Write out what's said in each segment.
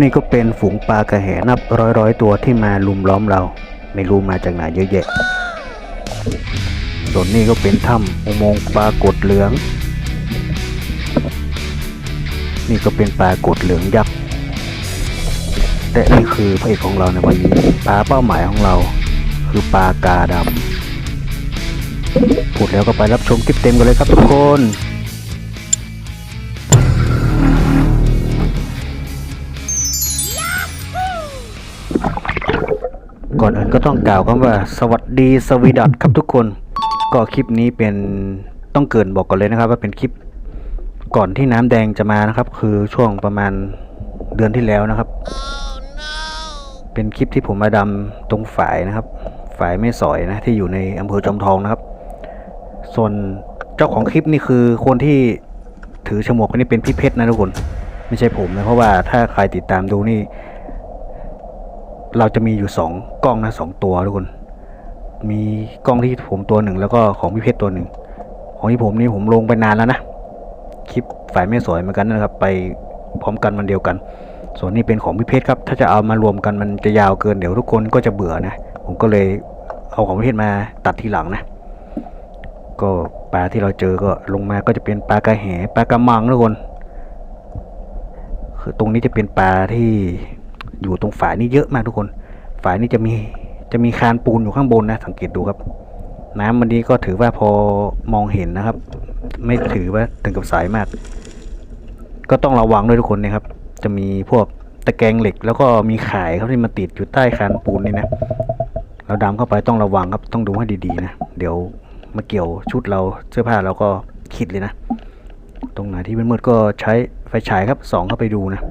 นี่ก็เป็นฝูงปลากระแหนับร้อยร้อยตัวที่มาลุมล้อมเรา ไม่รู้มาจากไหนเยอะแยะ ส่วนนี้ก็เป็นถ้ำอุโมงค์ปลากดเหลือง นี่ก็เป็นปลากดเหลืองยักษ์และนี่คือพระเอกของเราในวันนี้ปลาเป้าหมายของเราคือปลากาดำพูดแล้วก็ไปรับชมคลิปเต็มกันเลยครับทุกคน อนอื่นก็ต้องกล่าวคำว่าสวัสดีสวีดัตครับทุกคน ก็คลิปนี้เป็นต้องเกินบอกก่อนเลยนะครับ ว่าเป็นคลิปก่อนที่น้ำแดงจะมานะครับ คือช่วงประมาณเดือนที่แล้วนะครับ เป็นคลิปที่ผมมาดำตรงฝายนะครับ ฝายไม่สอยนะที่อยู่ในอำเภอจอมทองนะครับ ส่วนเจ้าของคลิปนี่คือคนที่ถือฉมวกนี่เป็นพี่เพชรนะทุกคน ไม่ใช่ผมนะเพราะว่าถ้าใครติดตามดูนี่ เราจะมีอยู่สองกล้องนะสองตัวทุกคน มีกล้องที่ผมตัวหนึ่งแล้วก็ของพี่เพชรตัวหนึ่ง ของที่ผมนี่ผมลงไปนานแล้วนะ คลิปฝ่ายไม่สวยเหมือนกันนะครับ ไปพร้อมกันมันเดียวกัน ส่วนนี้เป็นของพี่เพชรครับ ถ้าจะเอามารวมกันมันจะยาวเกินเดี๋ยวทุกคนก็จะเบื่อนะ ผมก็เลยเอาของพี่เพชรมาตัดทีหลังนะ ก็ปลาที่เราเจอก็ลงมาก็จะเป็นปลากระแหปลากระมังทุกคน คือตรงนี้จะเป็นปลาที่ อยู่ตรงฝายนี่เยอะมากทุกคน ฝายนี่จะมีจะมีคานปูนอยู่ข้างบนนะ สังเกตดูครับ น้ำวันนี้ก็ถือว่าพอมองเห็นนะครับ ไม่ถือว่าถึงกับสายมาก ก็ต้องระวังด้วยทุกคนนะครับ จะมีพวกตะแกรงเหล็ก แล้วก็มีข่ายครับที่มาติดอยู่ใต้คานปูนนี่นะเราดำเข้าไปต้องระวังครับต้องดูให้ดีๆนะเดี๋ยวมาเกี่ยวชุดเราเสื้อผ้าเราก็คิดเลยนะ ตรงไหนที่มืดๆก็ใช้ไฟฉายครับส่องเข้าไปดูนะ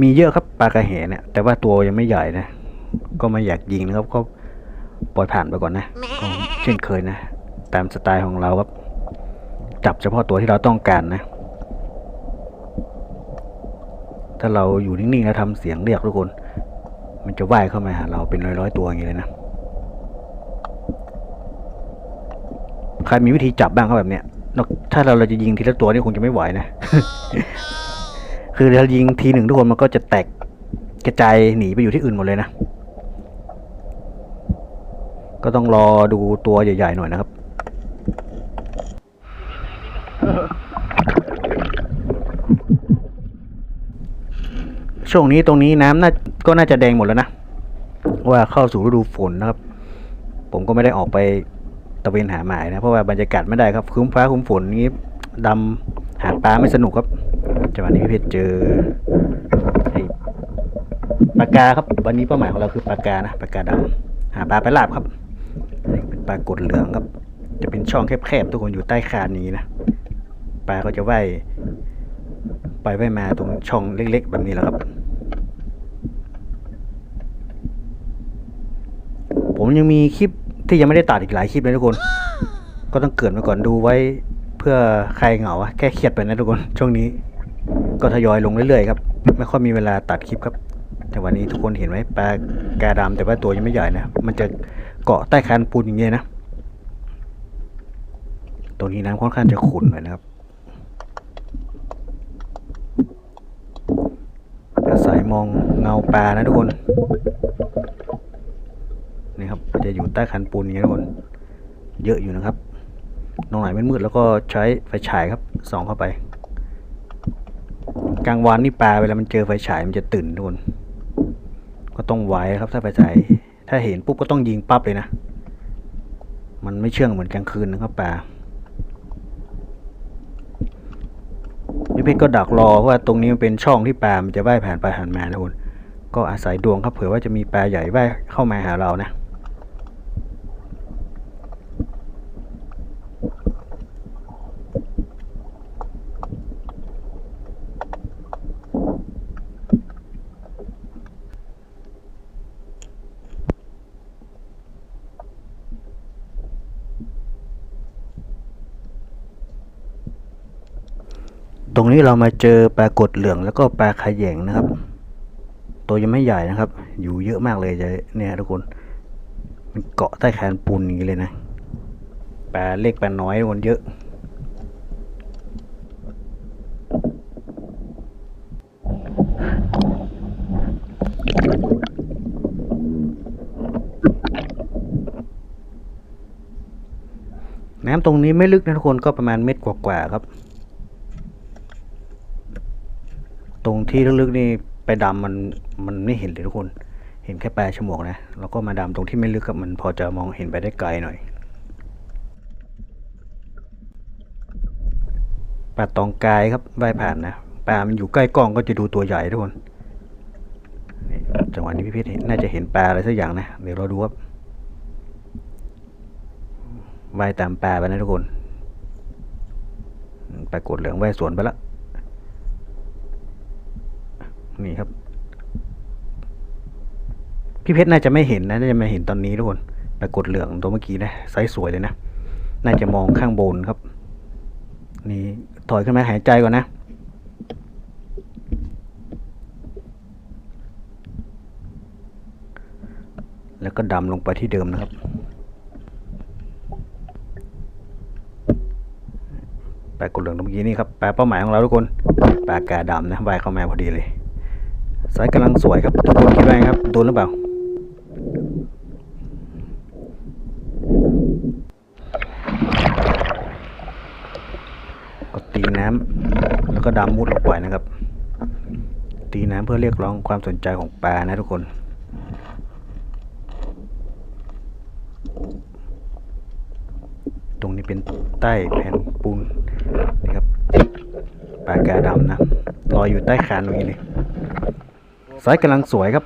มีเยอะครับปลากระแหเนี่ยแต่ว่าตัวยังไม่ใหญ่นะ ก็ไม่อยากยิงนะครับก็ปล่อยผ่านไปก่อนนะก็เช่นเคยนะ ตามสไตล์ของเราครับ จับเฉพาะตัวที่เราต้องการนะ ถ้าเราอยู่นิ่งๆแล้วทำเสียงเรียกทุกคน มันจะว่ายเข้ามาหาเราเป็นร้อยๆตัวอย่างนี้เลยนะใครมีวิธีจับบ้างครับแบบเนี้ยถ้าเราเราจะยิงทีละตัวนี่คงจะไม่ไหวนะ คือถ้ายิงทีหนึ่งทุกคนมันก็จะแตกกระจายหนีไปอยู่ที่อื่นหมดเลยนะ ก็ต้องรอดูตัวใหญ่ๆหน่อยนะครับช่วงนี้ตรงนี้น้ำน่าก็น่าจะแดงหมดแล้วนะ ว่าเข้าสู่ฤดูฝนนะครับ ผมก็ไม่ได้ออกไปตะเวนหาหมายนะ เพราะว่าบรรยากาศไม่ได้ครับครึ้มฟ้าครึ้มฝนนี้ดำหาปลาไม่สนุกครับ จังหวะนี้พี่เพชรเจอไอ้ปลากาครับ วันนี้เป้าหมายของเราคือปลากานะปลากาดำหาปลาไปลาบครับเป็นปลากดเหลืองครับ จะเป็นช่องแคบๆทุกคนอยู่ใต้คานนี้นะปลาก็จะว่ายไปว่ายมาตรงช่องเล็ก ๆ แบบนี้แหละครับ ผมยังมีคลิปที่ยังไม่ได้ตัดอีกหลายคลิปเลยทุกคน ก็ต้องเกิดมาก่อนดูไว้เพื่อใครเหงาแก้เครียดไปนะทุกคนช่วงนี้ ก็ทยอยลงเรื่อยๆครับ ไม่ค่อยมีเวลาตัดคลิปครับ แต่วันนี้ทุกคนเห็นไหมปลากาดำแต่ว่าตัวยังไม่ใหญ่นะ มันจะเกาะใต้คานปูนอย่างเงี้ยนะตัวนี้น้ำค่อนข้างจะขุ่นหน่อยนะครับอาศัยมองเงาปลานะทุกคนนี่ครับจะอยู่ใต้คันปูนอย่างนี้ทุกคน เยอะอยู่นะครับ ตรงไหนมืดๆแล้วก็ใช้ไฟฉายครับส่องเข้าไป กลางวันนี่ปลาเวลามันเจอไฟฉายมันจะตื่นทุกคนก็ต้องไว้ครับถ้าไฟฉายถ้าเห็นปุ๊บก็ต้องยิงปั๊บเลยนะ มันไม่เชื่องเหมือนกลางคืนนะครับปลาพี่เพชรก็ดักรอเพราะว่าตรงนี้มันเป็นช่องที่ปลามันจะว่ายผ่านไปผ่านมานะคุณก็อาศัยดวงครับเผื่อว่าจะมีปลาใหญ่ว่ายเข้ามาหาเรานะ รงนี้เรามาเจอปลากดเหลืองแล้วก็ปลาขยงนะครับ ตัวยังไม่ใหญ่นะครับ อยู่เยอะมากเลยจะเนี่ยทุกคน มันเกาะใต้แขนปูนอย่างนี้เลยนะปลาเล็กปลาน้อยทุกคนเยอะน้ำตรงนี้ไม่ลึกนะทุกคนก็ประมาณเม็ดกว่าๆครับ รงที่ลึกๆนี่ไปดำมันมันไม่เห็นเลยทุกคน เห็นแค่ปลายฉมวกนะ แล้วก็มาดำตรงที่ไม่ลึกกับมันพอจะมองเห็นไปได้ไกลหน่อยปลาตองกายครับว่ายผ่านนะปลามันอยู่ใกล้กล้องก็จะดูตัวใหญ่ทุกคนจังหวะนี้พี่เพชรเห็นน่าจะเห็นปลาอะไรสักอย่างนะ เดี๋ยวเราดูครับว่ายตามปลาไปนะทุกคนปลากดเหลืองว่ายสวนไปและ นี่ครับ พี่เพชรน่าจะไม่เห็นนะน่าจะไม่เห็นตอนนี้ทุกคนปรากฏเหลืองตัวเมื่อกี้นะไซส์สวยเลยนะน่าจะมองข้างบนครับ นี่ถอยขึ้นมาหายใจก่อนนะแล้วก็ดำลงไปที่เดิมนะครับ แปลกดเหลืองตัวเมื่อกี้นี่ครับ แปลเป้าหมายของเราทุกคน แปลกาดำนะว่ายเข้ามาพอดีเลย สายกำลังสวยครับทุกคนคิดว่าไงครับโดนหรือเปล่าก็ตีน้ำแล้วก็ดำมุดลงไปนะครับ ตีน้ำเพื่อเรียกร้องความสนใจของปลานะทุกคนตรงนี้เป็นใต้แผ่นปูนนี่ครับปลากาดำนะลอยอยู่ใต้คานตรงนี้เลย ไซส์กำลังสวยครับ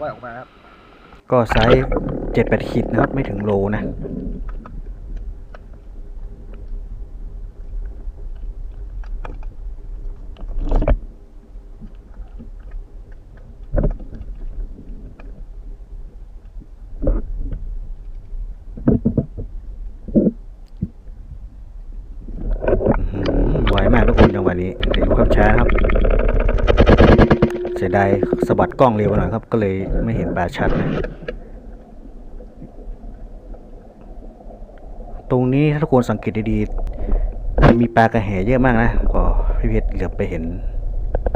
ว่ายออกมาครับ ก็ไซส์เจ็ดแปดขีดนะครับ ไม่ถึงโลนะอื้อหือไวมากทุกคนจังหวะนี้เดี๋ยวดูครับช้านะครับ เสียดายสะบัดกล้องเร็วหน่อยครับ ก็เลยไม่เห็นปลาชัดนะตรงนี้ถ้าทุกคนสังเกตดีๆมันมีปลากระแหเยอะมากนะก็พี่เพชรเหลือไปเห็น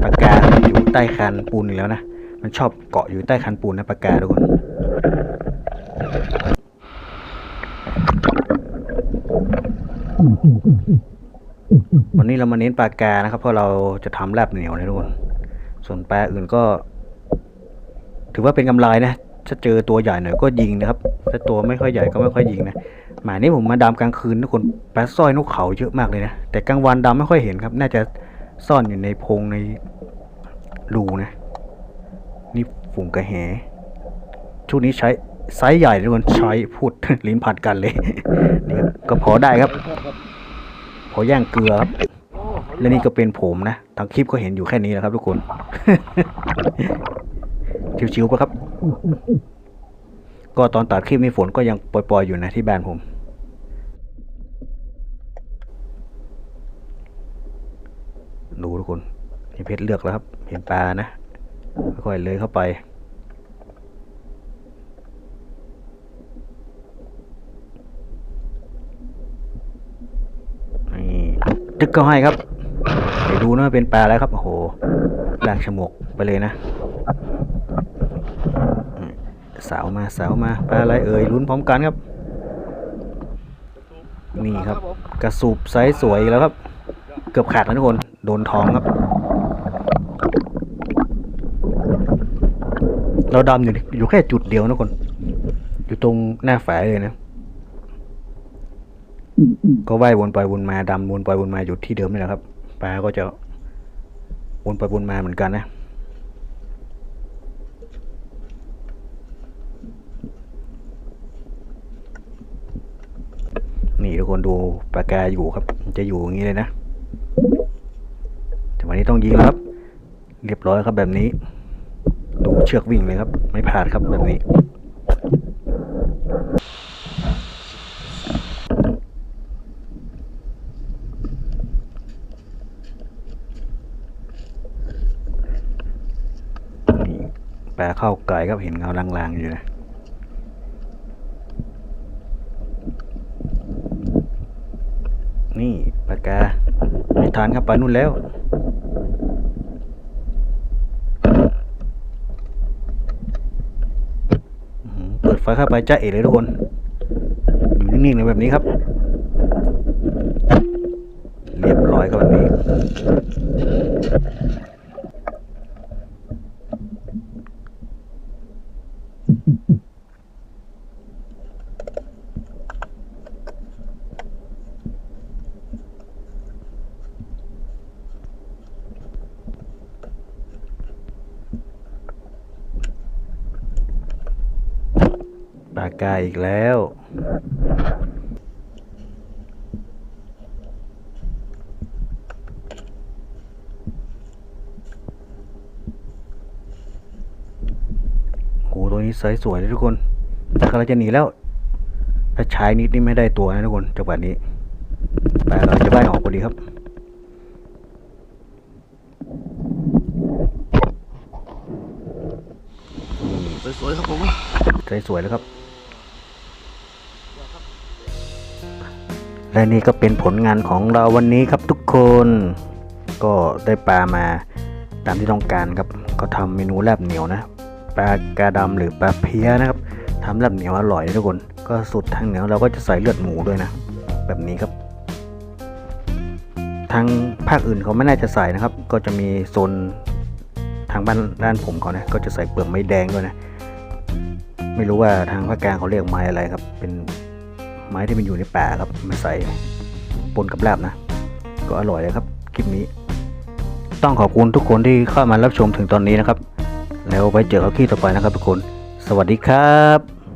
ปลากาอยู่ใต้คันปูนอีกแล้วนะมันชอบเกาะอยู่ใต้คันปูนนะปลากาทุกคนวันนี้เรามาเน้นปลากานะครับ เพราะเราจะทำแลบเหนียวนะทุกคน ส่วนแปลอื่นก็ ถือว่าเป็นกำไรนะ ถ้าเจอตัวใหญ่หน่อยก็ยิงนะครับ ถ้าตัวไม่ค่อยใหญ่ก็ไม่ค่อยยิงนะ หมายนี้ผมมาดำกลางคืนทุกคนแปลาสร้อยนกเขาเยอะมากเลยนะ แต่กลางวันดำไม่ค่อยเห็นครับ น่าจะซ่อนอยู่ในพงในรูนะ นี่ฝูงกระแหช่วงนี้ใช้ไซส์ใหญ่ทุกคนใช้พูดลิ้นผัดกันเลยนี่ก็พอได้ครับ พอย่างเกลือครับ และนี่ก็เป็นผมนะทางคลิปก็เห็นอยู่แค่นี้แหละครับ ทุกคน ชิวๆปะครับ ก็ตอนตัดคลิปนี้ฝนก็ยังปล่อยๆอยู่นะที่บ้านผม ดูทุกคนนี่เพชรเลือกแล้วครับ เห็นปลานะค่อยๆเลยเข้าไปนี่ตึกก็ให้ครับ ดูนะเป็นปลาแล้วครับโอ้โหลากฉมวกไปเลยนะสาวมาสาวมาปลาอะไรเอ่ยลุ้นพร้อมกันครับ นี่ครับ กระสูบไซส์สวยแล้วครับ เกือบขาดแล้วทุกคนโดนท้องครับ เราดำอยู่อยู่แค่จุดเดียวนะคน อยู่ตรงหน้าฝายเลยนะก็ว่ายวนไปวนมาดำวนไปวนมาอยู่ที่เดิมนี่แหละครับ ปลาก็จะวนไปวนมาเหมือนกันนะนี่ทุกคนดูปลากาอยู่ครับ จะอยู่อย่างนี้เลยนะแต่วันนี้ต้องยิงครับ เรียบร้อยครับแบบนี้ ดูเชือกวิ่งเลยครับ ไม่พลาดครับแบบนี้ป ลาเข้าไก่ครับเห็นเงาลางๆอยู่นะนี่ปากกาไม่ทานครับไปนู่นแล้วเปิดไฟเข้าไปจ้าเอ๋เลยทุกคนอยู่นิ่งๆเลยแบบนี้ครับ อยครับแบบนี้ ปลา กายอีกแล้ว โห ตัวนี้ไซส์สวยเลยทุกคนแต่กำลังจะหนีแล้ว ถ้าใช้นิดนี่ไม่ได้ตัวนะทุกคนจังหวะนี้ปลากำลังจะว่ายออกพอดีครับสวยๆครับผมไซส์สวยแล้วครับ และนี่ก็เป็นผลงานของเราวันนี้ครับทุกคน ก็ได้ปลามาตามที่ต้องการครับก็ทำเมนูแลบเหนียวนะปลากาดำหรือปลาเพี้ยนะครับทำแลบเหนียวอร่อยทุกคน ก็สุดทางเหนียวเราก็จะใส่เลือดหมูด้วยนะ แบบนี้ครับ ทางภาคอื่นเขาไม่น่าจะใส่นะครับ ก็จะมีโซนทางบ้านด้านผมเขานะก็จะใส่เปลือกไม้แดงด้วยนะ ไม่รู้ว่าทางภาคกลางเขาเรียกไม้อะไรครับ เป็น ไม้ที่มันอยู่ในป่าครับมาใส่ปนกับลาบนะ ก็อร่อยเลยครับคลิปนี้ ต้องขอบคุณทุกคนที่เข้ามารับชมถึงตอนนี้นะครับ แล้วไว้เจอกันคลิปต่อไปนะครับทุกคน สวัสดีครับ